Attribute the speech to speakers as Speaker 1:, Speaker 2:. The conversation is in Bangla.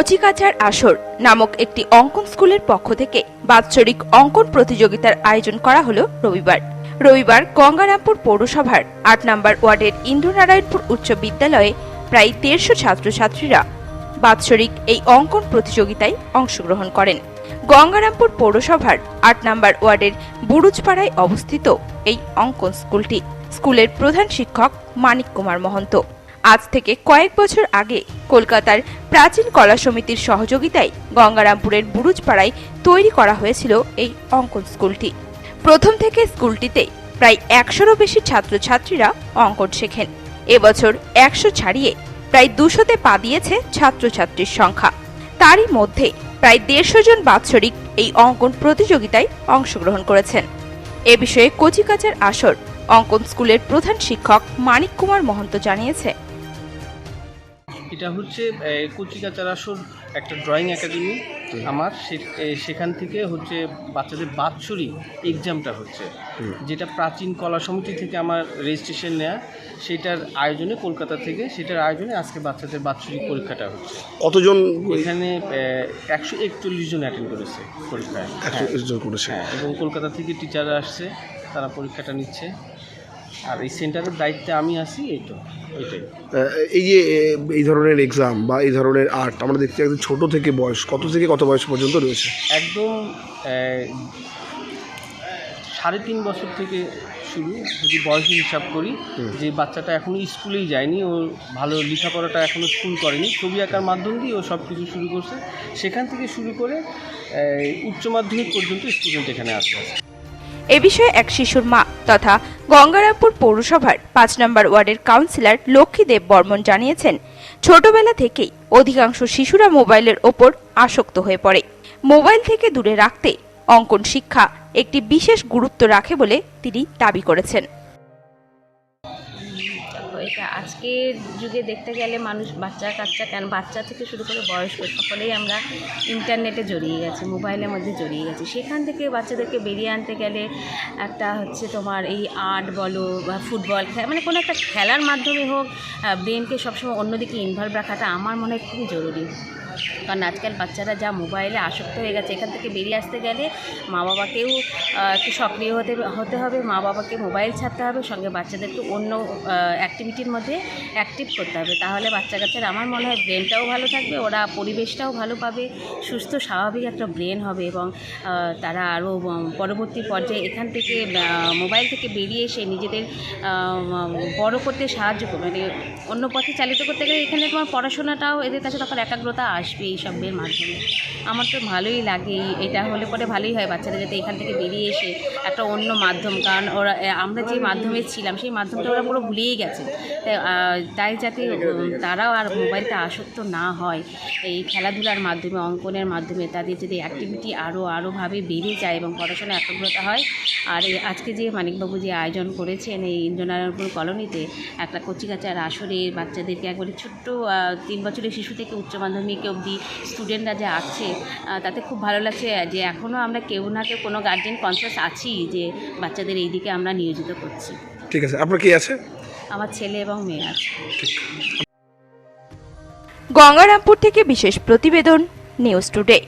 Speaker 1: কচিকাচার আসর নামক একটি অঙ্কন স্কুলের পক্ষ থেকে বাৎসরিক অঙ্কন প্রতিযোগিতার আয়োজন করা হলো রবিবার। রবিবার গঙ্গারামপুর পৌরসভার আট নম্বর ওয়ার্ডের ইন্দ্রনারায়ণপুর উচ্চ বিদ্যালয়ে প্রায় দেড়শো ছাত্রছাত্রীরা বাৎসরিক এই অঙ্কন প্রতিযোগিতায় অংশগ্রহণ করেন। গঙ্গারামপুর পৌরসভার আট নম্বর ওয়ার্ডের বুরুজপাড়ায় অবস্থিত এই অঙ্কন স্কুলটি। স্কুলের প্রধান শিক্ষক মানিক কুমার মহন্ত। আজ থেকে কয়েক বছর আগে কলকাতার প্রাচীন কলা সমিতির সহযোগিতায় গঙ্গারামপুরের বুরুজপাড়ায় তৈরি করা হয়েছিল এই অঙ্কন স্কুলটি। প্রথম থেকে স্কুলটিতে প্রায় একশোরও বেশি ছাত্রছাত্রীরা অঙ্কন শেখেন। এবছর একশো ছাড়িয়ে প্রায় দুশোতে পা দিয়েছে ছাত্রছাত্রীর সংখ্যা। তারই মধ্যে প্রায় দেড়শো জন বাৎসরিক এই অঙ্কন প্রতিযোগিতায় অংশগ্রহণ করেছেন। এ বিষয়ে কচিকাচার আসর অঙ্কন স্কুলের প্রধান শিক্ষক মানিক কুমার মহন্ত জানিয়েছে।
Speaker 2: এটা হচ্ছে কচিকাচার আসর একটা ড্রয়িং একাডেমি আমার। সেখান থেকে হচ্ছে বাচ্চাদের বাৎসরিক এক্সামটা হচ্ছে। যেটা প্রাচীন কলা সমিতি থেকে আমার রেজিস্ট্রেশন নেওয়া সেটার আয়োজনে কলকাতা থেকে সেটার আয়োজনে আজকে বাচ্চাদের বাৎসরিক পরীক্ষাটা হচ্ছে।
Speaker 3: কতজন
Speaker 2: এখানে একশো একচল্লিশ জন অ্যাটেন্ড করেছে পরীক্ষায়। হ্যাঁ।
Speaker 3: করেছে।
Speaker 2: হ্যাঁ এবং কলকাতা থেকে টিচাররা আসছে তারা পরীক্ষাটা নিচ্ছে। আর এই সেন্টারের দায়িত্বে আমি আছি এই তো এটাই
Speaker 3: এই যে এই ধরনের এক্সাম বা এই ধরনের আর্ট আমরা দেখছি একদম ছোট থেকে বয়স কত থেকে কত বয়স পর্যন্ত রয়েছে?
Speaker 2: একদম সাড়ে তিন বছর থেকে শুরু যদি বয়সের হিসাব করি যে বাচ্চাটা এখনও স্কুলেই যায়নি ও ভালো লেখাপড়াটা এখনও স্কুল করেনি ছবি আঁকার মাধ্যম দিয়ে ও সব কিছু শুরু করছে সেখান থেকে শুরু করে উচ্চ মাধ্যমিক পর্যন্ত স্টুডেন্ট এখানে আসতে আছে
Speaker 1: এ বিষয়ে এক শিশুর মা তথা গঙ্গারামপুর পৌরসভার পাঁচ নম্বর ওয়ার্ডের কাউন্সিলর লক্ষ্মীদেব বর্মন জানিয়েছেন, ছোটবেলা থেকেই অধিকাংশ শিশুরা মোবাইলের ওপর আসক্ত হয়ে পড়ে। মোবাইল থেকে দূরে রাখতে অঙ্কন শিক্ষা একটি বিশেষ গুরুত্ব রাখে বলে তিনি দাবি করেছেন।
Speaker 4: এটা আজকের যুগে দেখতে গেলে মানুষ বাচ্চা, কাচ্চা কেন, বাচ্চা থেকে শুরু করে বয়স্ক সকলেই আমরা ইন্টারনেটে জড়িয়ে গেছি, মোবাইলের মধ্যে জড়িয়ে গেছি। সেখান থেকে বাচ্চাদেরকে বেরিয়ে আনতে গেলে একটা হচ্ছে তোমার এই আর্ট বলো বা ফুটবল খেলা মানে কোনো একটা খেলার মাধ্যমে হোক ব্রেনকে সবসময় অন্যদিকে ইনভলভ রাখাটা আমার মনে হয় খুবই জরুরি। কারণ আজকাল বাচ্চারা যা মোবাইলে আসক্ত হয়ে গেছে, এখান থেকে বেরিয়ে আসতে গেলে মা বাবাকেও একটু সক্রিয় হতে হতে হবে মা বাবাকে মোবাইল ছাড়তে হবে, সঙ্গে বাচ্চাদেরকে অন্য অ্যাক্টিভিটির মধ্যে অ্যাক্টিভ করতে হবে। তাহলে বাচ্চা কাচ্চার আমার মনে হয় ব্রেনটাও ভালো থাকবে, ওরা পরিবেশটাও ভালো পাবে, সুস্থ, স্বাভাবিক একটা ব্রেন হবে এবং তারা আরও পরবর্তী পর্যায়ে এখান থেকে মোবাইল থেকে বেরিয়ে এসে নিজেদের বড় করতে সাহায্য করবে। মানে অন্য পথে চালিত করতে গেলে এখানে তোমার পড়াশোনাটাও এদের কাছে তখন একাগ্রতা আসবে এই সবের মাধ্যমে। আমার তো ভালোই লাগে এটা হলে পরে ভালোই হয় বাচ্চারা যাতে এখান থেকে বেরিয়ে এসে একটা অন্য মাধ্যম কারণ ওরা আমরা যে মাধ্যমে ছিলাম সেই মাধ্যমটা ওরা পুরো ভুলেই গেছে। তাই, যাতে তারাও আর মোবাইলটা আসক্ত না হয় এই খেলাধুলার মাধ্যমে অঙ্কনের মাধ্যমে তাদের যদি অ্যাক্টিভিটি আরও আরোভাবে বেড়ে যায় এবং পড়াশোনা একাগ্রতা হয় আর আজকে যে মানিকবাবু যে আয়োজন করেছেন এই ইন্দ্রনারায়ণপুর কলোনিতে একটা কচিকাচার আসরে বাচ্চাদেরকে একবারে ছোট্ট তিন বছরের শিশু থেকে উচ্চ মাধ্যমিক অবধি স্টুডেন্টরা যে আছে তাতে খুব ভালো লাগছে যে এখনও আমরা কেউ না কেউ কোনো গার্জেন কনসিয়াস আছি যে বাচ্চাদের এই দিকে আমরা নিয়োজিত করছি।
Speaker 3: ঠিক আছে আপনার কি আছে?
Speaker 4: আমার ছেলে এবং মেয়ে আছে।
Speaker 1: গঙ্গারামপুর থেকে বিশেষ প্রতিবেদন নিউজ টুডে